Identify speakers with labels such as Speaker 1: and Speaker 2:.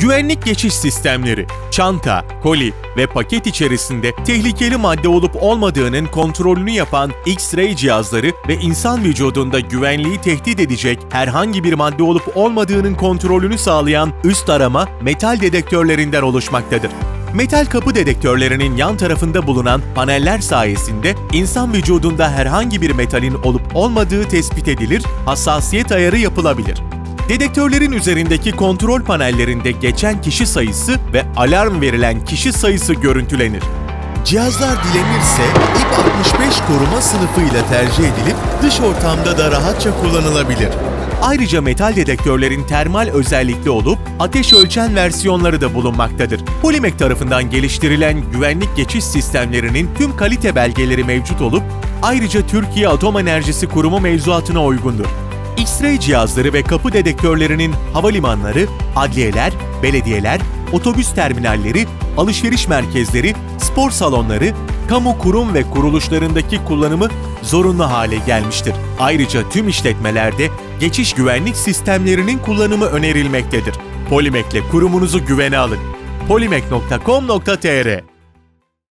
Speaker 1: Güvenlik geçiş sistemleri, çanta, koli ve paket içerisinde tehlikeli madde olup olmadığının kontrolünü yapan X-ray cihazları ve insan vücudunda güvenliği tehdit edecek herhangi bir madde olup olmadığının kontrolünü sağlayan üst arama metal dedektörlerinden oluşmaktadır. Metal kapı dedektörlerinin yan tarafında bulunan paneller sayesinde insan vücudunda herhangi bir metalin olup olmadığı tespit edilir, hassasiyet ayarı yapılabilir. Dedektörlerin üzerindeki kontrol panellerinde geçen kişi sayısı ve alarm verilen kişi sayısı görüntülenir.
Speaker 2: Cihazlar dilenirse IP65 koruma sınıfıyla tercih edilip dış ortamda da rahatça kullanılabilir.
Speaker 1: Ayrıca metal dedektörlerin termal özellikli olup ateş ölçen versiyonları da bulunmaktadır. Polimek tarafından geliştirilen güvenlik geçiş sistemlerinin tüm kalite belgeleri mevcut olup ayrıca Türkiye Atom Enerjisi Kurumu mevzuatına uygundur. X-ray cihazları ve kapı dedektörlerinin havalimanları, adliyeler, belediyeler, otobüs terminalleri, alışveriş merkezleri, spor salonları, kamu kurum ve kuruluşlarındaki kullanımı zorunlu hale gelmiştir. Ayrıca tüm işletmelerde geçiş güvenlik sistemlerinin kullanımı önerilmektedir. Polimek'le kurumunuzu güvene alın. polimek.com.tr